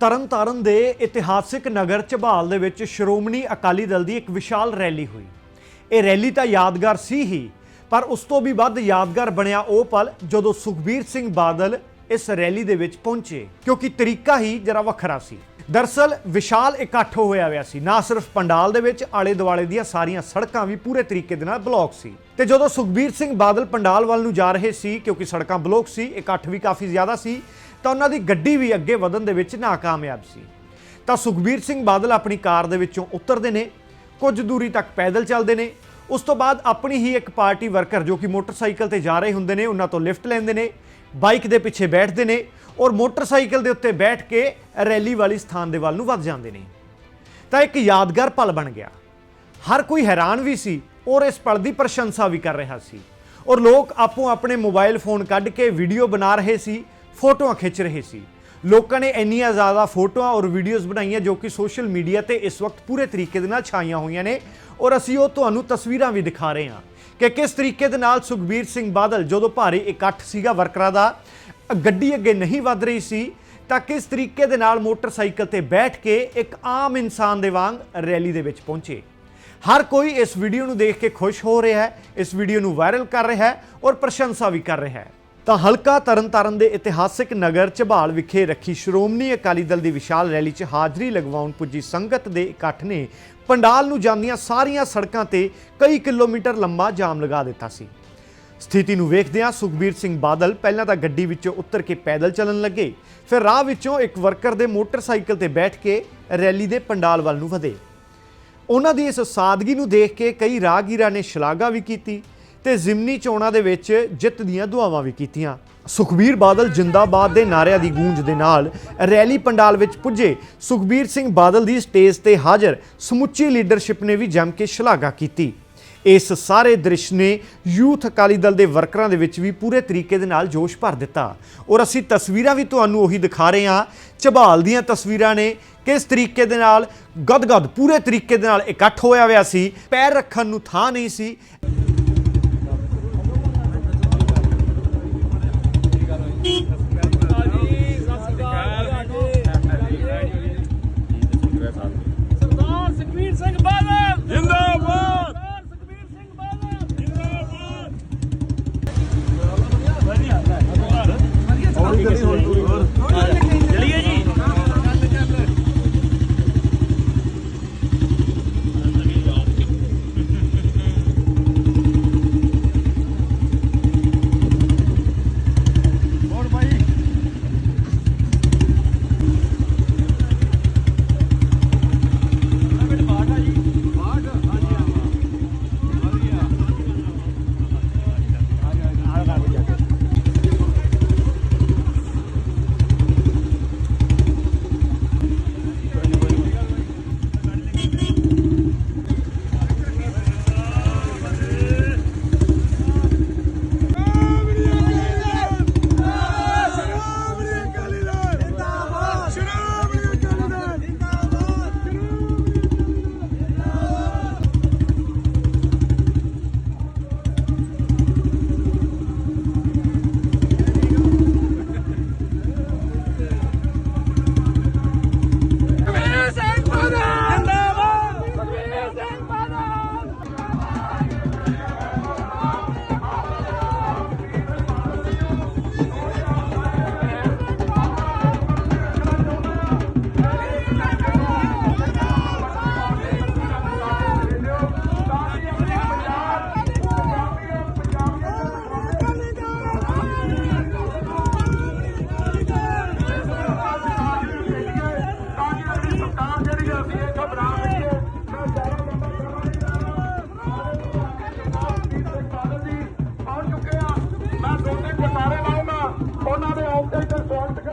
ਤਰਨਤਾਰਨ ਦੇ ਇਤਿਹਾਸਿਕ ਨਗਰ ਝਬਾਲ ਦੇ ਵਿੱਚ ਸ਼੍ਰੋਮਣੀ ਅਕਾਲੀ ਦਲ ਦੀ ਇੱਕ ਵਿਸ਼ਾਲ ਰੈਲੀ ਹੋਈ। ਇਹ ਰੈਲੀ ਤਾਂ ਯਾਦਗਾਰ ਸੀ ਹੀ, ਪਰ ਉਸ ਤੋਂ ਵੀ ਵੱਧ ਯਾਦਗਾਰ ਬਣਿਆ ਉਹ ਪਲ ਜਦੋਂ ਸੁਖਬੀਰ ਸਿੰਘ ਬਾਦਲ ਇਸ ਰੈਲੀ ਦੇ ਵਿੱਚ ਪਹੁੰਚੇ, ਕਿਉਂਕਿ ਤਰੀਕਾ ਹੀ ਜਰਾ ਵੱਖਰਾ ਸੀ। ਦਰਸਲ ਵਿਸ਼ਾਲ ਇਕੱਠ ਹੋਇਆ ਹੋਇਆ ਸੀ। ਨਾ ਸਿਰਫ ਪੰਡਾਲ ਦੇ ਵਿੱਚ ਆਲੇ ਦੁਆਲੇ ਦੀਆਂ ਸਾਰੀਆਂ ਸੜਕਾਂ ਵੀ ਪੂਰੇ ਤਰੀਕੇ ਦੇ ਨਾਲ ਬਲੌਕ ਸੀ। ਤੇ ਜਦੋਂ ਸੁਖਬੀਰ ਸਿੰਘ ਬਾਦਲ ਪੰਡਾਲ ਵੱਲ ਨੂੰ ਜਾ ਰਹੇ ਸੀ, ਕਿਉਂਕਿ ਸੜਕਾਂ ਬਲੌਕ ਸੀ, ਇਕੱਠ ਵੀ ਕਾਫੀ ਜ਼ਿਆਦਾ ਸੀ, ਤਾਂ ਉਹਨਾਂ ਦੀ ਗੱਡੀ ਵੀ ਅੱਗੇ ਵਧਣ ਦੇ ਵਿੱਚ ਨਾਕਾਮਯਾਬ ਸੀ। ਤਾਂ ਸੁਖਬੀਰ ਸਿੰਘ ਬਾਦਲ ਆਪਣੀ ਕਾਰ ਦੇ ਵਿੱਚੋਂ ਉਤਰਦੇ ਨੇ, ਕੁਝ ਦੂਰੀ ਤੱਕ ਪੈਦਲ ਚੱਲਦੇ ਨੇ। ਉਸ ਤੋਂ ਬਾਅਦ ਆਪਣੀ ਹੀ ਇੱਕ ਪਾਰਟੀ ਵਰਕਰ ਜੋ ਕਿ ਮੋਟਰਸਾਈਕਲ ਤੇ ਜਾ ਰਹੇ ਹੁੰਦੇ ਨੇ, ਉਹਨਾਂ ਤੋਂ ਲਿਫਟ ਲੈਂਦੇ ਨੇ, ਬਾਈਕ ਦੇ ਪਿੱਛੇ ਬੈਠਦੇ ਨੇ। ਔਰ ਮੋਟਰਸਾਈਕਲ ਦੇ ਉੱਤੇ ਬੈਠ ਕੇ ਰੈਲੀ ਵਾਲੀ ਸਥਾਨ ਦੇ ਵੱਲ ਨੂੰ ਵੱਧ ਜਾਂਦੇ ਨੇ। ਤਾਂ ਇੱਕ ਯਾਦਗਾਰ ਪਲ ਬਣ ਗਿਆ। ਹਰ ਕੋਈ ਹੈਰਾਨ ਵੀ ਸੀ ਔਰ ਇਸ ਪਲ ਦੀ ਪ੍ਰਸ਼ੰਸਾ ਵੀ ਕਰ ਰਿਹਾ ਸੀ। ਔਰ ਲੋਕ ਆਪੋ ਆਪਣੇ ਮੋਬਾਈਲ ਫੋਨ ਕੱਢ ਕੇ ਵੀਡੀਓ ਬਣਾ ਰਹੇ ਸੀ, ਫੋਟੋਆਂ ਖਿੱਚ ਰਹੇ ਸੀ। ਲੋਕਾਂ ਨੇ ਇੰਨੀਆਂ ਜ਼ਿਆਦਾ ਫੋਟੋਆਂ ਔਰ ਵੀਡੀਓਜ਼ ਬਣਾਈਆਂ ਜੋ ਕਿ ਸੋਸ਼ਲ ਮੀਡੀਆ ਤੇ ਇਸ ਵਕਤ ਪੂਰੇ ਤਰੀਕੇ ਦੇ ਨਾਲ ਛਾਈਆਂ ਹੋਈਆਂ ਨੇ। ਔਰ ਅਸੀਂ ਉਹ ਤੁਹਾਨੂੰ ਤਸਵੀਰਾਂ ਵੀ ਦਿਖਾ ਰਹੇ ਹਾਂ ਕਿ ਕਿਸ ਤਰੀਕੇ ਦੇ ਨਾਲ ਸੁਖਬੀਰ ਸਿੰਘ ਬਾਦਲ ਜਦੋਂ ਭਾਰੀ ਇਕੱਠ ਸੀਗਾ ਵਰਕਰਾਂ ਦਾ ਗੱਡੀ ਅੱਗੇ ਨਹੀਂ ਵੱਧ ਰਹੀ ਸੀ, ਤਾਂ ਕਿਸ ਤਰੀਕੇ ਦੇ ਨਾਲ ਮੋਟਰਸਾਈਕਲ ਤੇ ਬੈਠ ਕੇ ਇੱਕ ਆਮ ਇਨਸਾਨ ਦੇ ਵਾਂਗ ਰੈਲੀ ਦੇ ਵਿੱਚ ਪਹੁੰਚੇ? ਹਰ ਕੋਈ ਇਸ ਵੀਡੀਓ ਨੂੰ ਦੇਖ ਕੇ ਖੁਸ਼ ਹੋ ਰਿਹਾ ਹੈ, ਇਸ ਵੀਡੀਓ ਨੂੰ ਵਾਇਰਲ ਕਰ ਰਿਹਾ ਹੈ ਔਰ ਪ੍ਰਸ਼ੰਸਾ ਵੀ ਕਰ ਰਿਹਾ ਹੈ। ਤਾਂ ਹਲਕਾ ਤਰਨਤਾਰਨ ਦੇ ਇਤਿਹਾਸਿਕ ਨਗਰ ਝਬਾਲ ਵਿਖੇ ਰੱਖੀ ਸ਼੍ਰੋਮਣੀ ਅਕਾਲੀ ਦਲ ਦੀ ਵਿਸ਼ਾਲ ਰੈਲੀ 'ਚ ਹਾਜ਼ਰੀ ਲਗਵਾਉਣ ਪੁੱਜੀ ਸੰਗਤ ਦੇ ਇਕੱਠ ਨੇ ਪੰਡਾਲ ਨੂੰ ਜਾਂਦੀਆਂ ਸਾਰੀਆਂ ਸੜਕਾਂ ਤੇ ਕਈ ਕਿਲੋਮੀਟਰ ਲੰਬਾ ਜਾਮ ਲਗਾ ਦਿੱਤਾ ਸੀ। ਸਥਿਤੀ ਨੂੰ ਵੇਖਦਿਆਂ ਸੁਖਬੀਰ ਸਿੰਘ ਬਾਦਲ ਪਹਿਲਾਂ ਤਾਂ ਗੱਡੀ ਵਿੱਚੋਂ ਉੱਤਰ ਕੇ ਪੈਦਲ ਚੱਲਣ ਲੱਗੇ, ਫਿਰ ਰਾਹ ਵਿੱਚੋਂ ਇੱਕ ਵਰਕਰ ਦੇ ਮੋਟਰਸਾਈਕਲ ਤੇ ਬੈਠ ਕੇ ਰੈਲੀ ਦੇ ਪੰਡਾਲ ਵੱਲ ਨੂੰ ਵਧੇ। ਉਹਨਾਂ ਦੀ ਇਸ ਸਾਦਗੀ ਨੂੰ ਦੇਖ ਕੇ ਕਈ ਰਾਹਗੀਰਾਂ ਨੇ ਸ਼ਲਾਘਾ ਵੀ ਕੀਤੀ ਤੇ ਜ਼ਿਮਨੀ ਚੋਣਾਂ ਦੇ ਵਿੱਚ ਜਿੱਤ ਦੀਆਂ ਦੁਆਵਾਂ ਵੀ ਕੀਤੀਆਂ। ਸੁਖਬੀਰ ਬਾਦਲ ਜਿੰਦਾਬਾਦ ਦੇ ਨਾਰਿਆਂ ਦੀ ਗੂੰਜ ਦੇ ਨਾਲ ਰੈਲੀ ਪੰਡਾਲ ਵਿੱਚ ਪੁੱਜੇ। ਸੁਖਬੀਰ ਸਿੰਘ ਬਾਦਲ ਦੀ ਸਟੇਜ ਤੇ ਹਾਜ਼ਰ ਸਮੁੱਚੀ ਲੀਡਰਸ਼ਿਪ ਨੇ ਵੀ ਜੰਮ ਕੇ ਸ਼ਲਾਘਾ ਕੀਤੀ। ਇਸ ਸਾਰੇ ਦ੍ਰਿਸ਼ ਨੇ ਯੂਥ ਅਕਾਲੀ ਦਲ ਦੇ ਵਰਕਰਾਂ ਦੇ ਵਿੱਚ ਵੀ ਪੂਰੇ ਤਰੀਕੇ ਦੇ ਨਾਲ ਜੋਸ਼ ਭਰ ਦਿੱਤਾ। ਔਰ ਅਸੀਂ ਤਸਵੀਰਾਂ ਵੀ ਤੁਹਾਨੂੰ ਉਹੀ ਦਿਖਾ ਰਹੇ ਹਾਂ। ਝਬਾਲ ਦੀਆਂ ਤਸਵੀਰਾਂ ਨੇ ਕਿਸ ਤਰੀਕੇ ਦੇ ਨਾਲ ਗਦਗਦ ਪੂਰੇ ਤਰੀਕੇ ਦੇ ਨਾਲ ਇਕੱਠ ਹੋਇਆ ਹੋਇਆ ਸੀ। ਪੈਰ ਰੱਖਣ ਨੂੰ ਥਾਂ ਨਹੀਂ ਸੀ। operators want